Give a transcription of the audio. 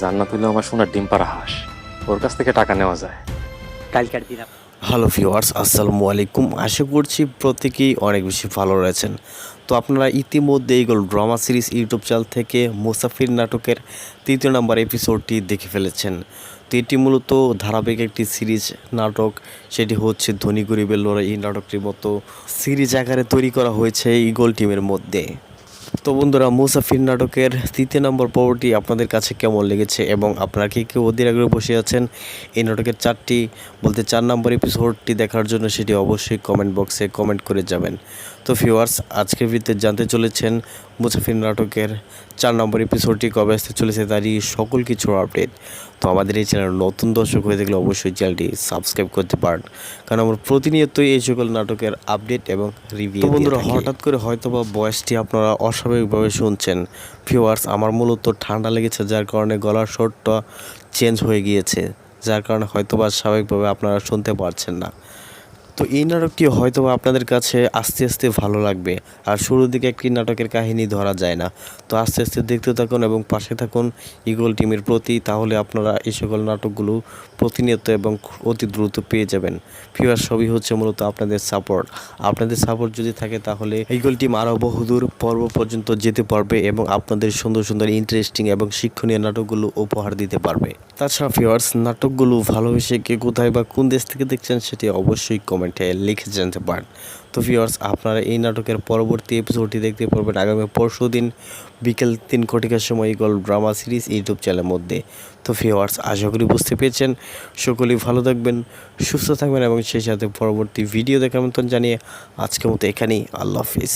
জান্নাত হইল আমার সোনার ডিম পাড়া হাঁস। ওর কাছ থেকে টাকা নেওয়া যায়। কালকার দিন হ্যালো ভিউয়ার্স আসসালামু আলাইকুম। আশা করছি প্রত্যেকেই অনেক বেশি ভালো রয়েছেন। তো আপনারা ইতিমধ্যে এইগুলো ড্রামা সিরিজ ইউটিউব চ্যানেল থেকে মুসাফির নাটকের তৃতীয় নম্বর এপিসোডটি দেখে ফেলেছেন। তো এটি মূলত ধারাবাহিক একটি সিরিজ নাটক। সেটি হচ্ছে ধনী গরিবের লড়াই। এই নাটকটির মতো সিরিজ আকারে তৈরি করা হয়েছে ইগল টিমের মধ্যে। তো বন্ধুরা মুসাফির নাটকের তৃতীয় নম্বর পর্বটি আপনাদের কাছে কেমন লেগেছে এবং আপনারা কি কেউ অধীর আগ্রহে বসে আছেন? এই নাটকের চারটি বলতে চার নম্বর এপিসোডটি দেখার জন্য সেটি অবশ্যই কমেন্ট বক্সে কমেন্ট করে যাবেন। তো ভিউয়ার্স আজকের ভিত্তিতে জানতে চলেছেন মুসাফির নাটকের চার নম্বর এপিসোডটি কবে আসতে চলেছে তারই সকল কিছুর আপডেট তো আমাদের এই চ্যানেল নতুন দর্শক হয়ে থাকলে অবশ্যই চ্যানেলটি সাবস্ক্রাইব করতে পারেন। কারণ আমরা প্রতিনিয়তই এই সকল নাটকের আপডেট এবং রিভিউ বন্ধুরা হঠাৎ করে হয়তো বা বয়সটি আপনারা অস্বাভাবিকভাবে শুনছেন। ভিউয়ার্স আমার মূলত ঠান্ডা লেগেছে, যার কারণে গলার স্বরটা চেঞ্জ হয়ে গিয়েছে। যার কারণে হয়তো বা স্বাভাবিকভাবে আপনারা শুনতে পারছেন না। তো এই নাটকটি হয়তো আপনাদের কাছে আস্তে আস্তে ভালো লাগবে? আর শুরুর দিকে একটি নাটকের কাহিনী ধরা যায় না। তো আস্তে আস্তে দেখতে থাকুন এবং পাশে থাকুন ইগল টিমের প্রতি, তাহলে আপনারা এই সকল নাটকগুলো প্রতিনিয়ত এবং অতি দ্রুত পেয়ে যাবেন। ফিওয়ার সবই হচ্ছে মূলত আপনাদের সাপোর্ট। আপনাদের সাপোর্ট যদি থাকে, তাহলে ইগল টিম আরও বহুদূর পর্ব পর্যন্ত যেতে পারবে এবং আপনাদের সুন্দর সুন্দর ইন্টারেস্টিং এবং শিক্ষণীয় নাটকগুলো উপহার দিতে পারবে। তাছাড়া ফিওয়ার্স নাটকগুলো ভালোবেসে কে কোথায় বা কোন দেশ থেকে দেখছেন, সেটি অবশ্যই কমেন্টে লিখে জানতে পারেন। তো ভিওর্স আপনারা এই নাটকের পরবর্তী এপিসোডটি দেখতে পারবেন আগামী পরশু দিন বিকেল তিন কোটিকার সময় ইগল ড্রামা সিরিজ ইউটিউব চ্যানেলের মধ্যে। তো ভিওয়ার্স আশা করি বুঝতে পেরেছেন। সকলেই ভালো থাকবেন, সুস্থ থাকবেন এবং সেই সাথে পরবর্তী ভিডিও দেখার মতন জানিয়ে আজকের মতো এখানেই। আল্লাহ হাফিজ।